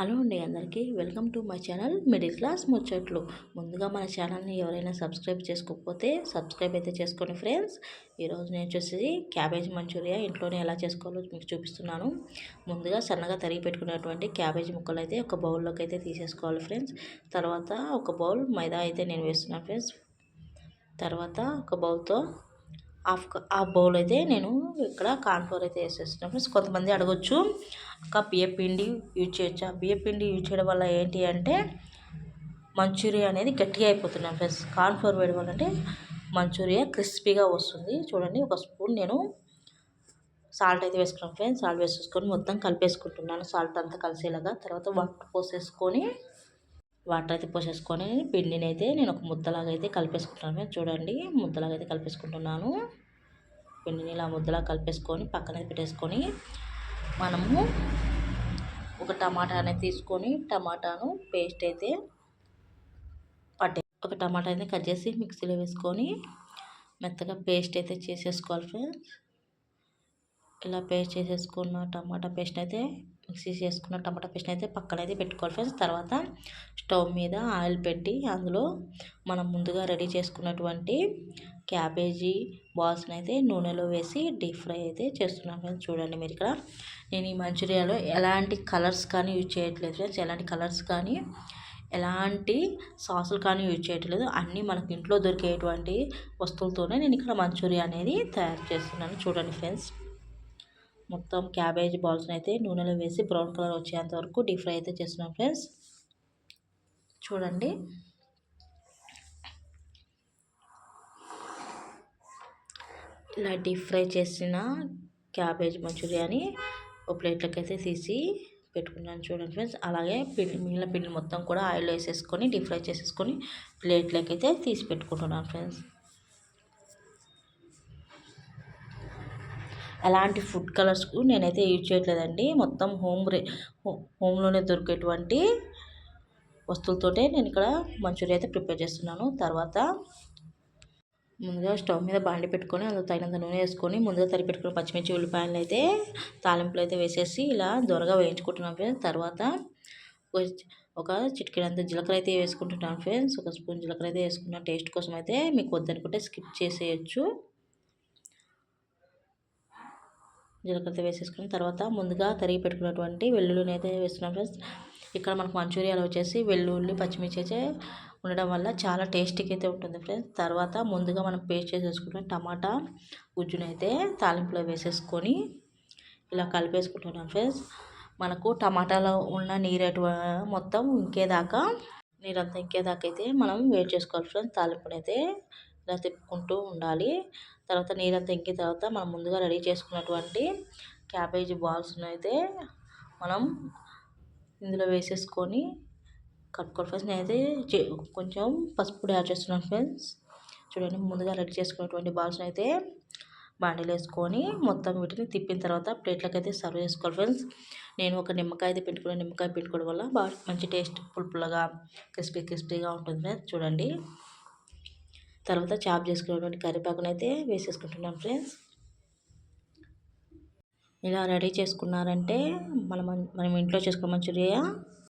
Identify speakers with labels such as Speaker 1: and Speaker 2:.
Speaker 1: Hello అండి అందరికీ welcome to my channel middle class ముచ్చట్లు. ముందుగా మన ఛానల్ని ఎవరైనా సబ్స్క్రైబ్ చేసుకోకపోతే సబ్స్క్రైబ్ అయితే చేసుకోండి ఫ్రెండ్స్. ఈరోజు నేను వచ్చేసి క్యాబేజ్ మంచూరియా ఇంట్లోనే ఎలా చేసుకోవాలో మీకు చూపిస్తున్నాను. ముందుగా సన్నగా తరిగి పెట్టుకున్నటువంటి క్యాబేజ్ ముక్కలు అయితే ఒక బౌల్లోకి అయితే తీసేసుకోవాలి ఫ్రెండ్స్. తర్వాత ఒక బౌల్ మైదా అయితే నేను వేస్తున్నాను ఫ్రెండ్స్. తర్వాత ఒక బౌల్తో హాఫ్ హాఫ్ బౌల్ అయితే నేను ఇక్కడ కార్న్ఫ్లోర్ అయితే వేసేస్తున్నాను ఫ్రెండ్స్ కొంతమంది అడగొచ్చు ఒక బియ్య పిండి యూజ్ చేయొచ్చు? ఆ బియ్య పిండి యూజ్ చేయడం వల్ల ఏంటి అంటే మంచూరియా అనేది గట్టిగా అయిపోతున్నాను ఫ్రెండ్స్. కార్న్ఫ్లోర్ వేయడం వల్ల అంటే మంచూరియా క్రిస్పీగా వస్తుంది. చూడండి ఒక స్పూన్ నేను సాల్ట్ అయితే వేసుకున్నాను ఫ్రెండ్స్. సాల్ట్ వేసేసుకొని మొత్తం కలిపేసుకుంటున్నాను. సాల్ట్ అంతా కలిసేలాగా. తర్వాత వాటర్ పోసేసుకొని వాటర్ అయితే పోసేసుకొని పిండిని అయితే నేను ఒక ముద్దలాగా అయితే కలిపేసుకుంటాను. చూడండి ముద్దలాగా అయితే కలిపేసుకుంటున్నాను. పిండిని ఇలా ముద్దలా కలిపేసుకొని పక్కన పెట్టేసుకొని మనము ఒక టమాటా అనేది తీసుకొని టమాటాను పేస్ట్ అయితే పట్టే ఒక టమాటా అయితే కట్ చేసి మిక్సీలో వేసుకొని మెత్తగా పేస్ట్ అయితే చేసేసుకోవాలి ఫ్రెండ్స్. ఇలా పేస్ట్ చేసేసుకున్న టమాటా పేస్ట్ అయితే మిక్సీ చేసుకున్న టమాటా పేస్ట్ అయితే పక్కన అయితే పెట్టుకోవాలి ఫ్రెండ్స్. తర్వాత స్టవ్ మీద ఆయిల్ పెట్టి అందులో మనం ముందుగా రెడీ చేసుకున్నటువంటి క్యాబేజీ బాల్స్ని అయితే నూనెలో వేసి డీప్ ఫ్రై అయితే చేస్తున్నాను ఫ్రెండ్స్. చూడండి మీరు ఇక్కడ. నేను ఈ మంచూరియాలో ఎలాంటి కలర్స్ కానీ యూజ్ చేయట్లేదు ఫ్రెండ్స్. ఎలాంటి కలర్స్ కానీ ఎలాంటి సాసులు కానీ యూజ్ చేయట్లేదు. అన్నీ మనకు ఇంట్లో దొరికేటువంటి వస్తువులతోనే నేను ఇక్కడ మంచూరియా అనేది తయారు చేస్తున్నాను. చూడండి ఫ్రెండ్స్. మొత్తం క్యాబేజ్ బాల్స్ని అయితే నూనెలో వేసి బ్రౌన్ కలర్ వచ్చేంత వరకు డీప్ ఫ్రై అయితే చేస్తున్నాం ఫ్రెండ్స్. చూడండి. ఇలా డీప్ ఫ్రై చేసిన క్యాబేజ్ మంచూరియాని ఒక ప్లేట్లోకి అయితే తీసి పెట్టుకున్నాను చూడండి ఫ్రెండ్స్. అలాగే పిండి మిగిలిన పిండి మొత్తం కూడా ఆయిల్ వేసేసుకొని డీప్ ఫ్రై చేసేసుకొని ప్లేట్లోకి అయితే తీసి పెట్టుకుంటున్నాను ఫ్రెండ్స్. ఎలాంటి ఫుడ్ కలర్స్ నేనైతే యూజ్ చేయట్లేదండి. మొత్తం హోమ్ రే హోమ్లోనే దొరికేటువంటి వస్తువులతోటే నేను ఇక్కడ మంచూరియా అయితే ప్రిపేర్ చేస్తున్నాను. తర్వాత ముందుగా స్టవ్ మీద బాండి పెట్టుకొని అందులో తగినంత నూనె వేసుకొని ముందుగా తరి పెట్టుకుని పచ్చిమిర్చి ఉల్లిపాయలు అయితే తాలింపులు అయితే వేసేసి ఇలా దొరగా వేయించుకుంటున్నాను ఫ్రెండ్స్. తర్వాత ఒక చిటికెడంత జీలకర్ర అయితే వేసుకుంటున్నాను ఫ్రెండ్స్. ఒక స్పూన్ జీలకర్ర అయితే వేసుకున్న టేస్ట్ కోసం అయితే మీకు వద్దనుకుంటే స్కిప్ చేసేయచ్చు. జీలకర్ర వేసేసుకున్న తర్వాత ముందుగా తరిగి పెట్టుకున్నటువంటి వెల్లుల్లిని అయితే వేస్తున్నాం ఫ్రెండ్స్. ఇక్కడ మనకు మంచూరియాలో వచ్చేసి వెల్లుల్లి పచ్చిమిర్చి అయితే ఉండడం వల్ల చాలా టేస్టీగా అయితే ఉంటుంది ఫ్రెండ్స్. తర్వాత ముందుగా మనం పేస్ట్ చేసేసుకున్న టమాటా గుజ్జుని అయితే తాలింపులో వేసేసుకొని ఇలా కలిపేసుకుంటున్నాం ఫ్రెండ్స్. మనకు టమాటాలో ఉన్న నీరు మొత్తం ఇంకేదాకా నీరంతా ఇంకేదాకా అయితే మనం వేడి చేసుకోవాలి ఫ్రెండ్స్. తాలింపునైతే ఇలా తిప్పుకుంటూ ఉండాలి. తర్వాత నీరంతా ఇంకిన తర్వాత మనం ముందుగా రెడీ చేసుకున్నటువంటి క్యాబేజీ బాల్స్ని అయితే మనం ఇందులో వేసేసుకొని కట్టుకోవాలి. ఫ్రెండ్స్ నేనైతే కొంచెం పసుపు యాడ్ చేస్తున్నాను ఫ్రెండ్స్. చూడండి ముందుగా రెడీ చేసుకున్నటువంటి బాల్స్ని అయితే బాండీలు వేసుకొని మొత్తం వీటిని తిప్పిన తర్వాత ప్లేట్లకు అయితే సర్వ్ చేసుకోవాలి ఫ్రెండ్స్. నేను ఒక నిమ్మకాయ అయితే పెట్టుకున్న నిమ్మకాయ పెట్టుకోవడం వల్ల బాగా మంచి టేస్ట్ పులుపులుగా క్రిస్పీ క్రిస్పీగా ఉంటుంది ఫ్రెండ్స్. చూడండి. తర్వాత చాప్ చేసుకున్నటువంటి కరివేపాకును అయితే వేసేసుకుంటున్నాం ఫ్రెండ్స్. ఇలా రెడీ చేసుకున్నారంటే మనం మనం ఇంట్లో చేసుకో మంచూరియా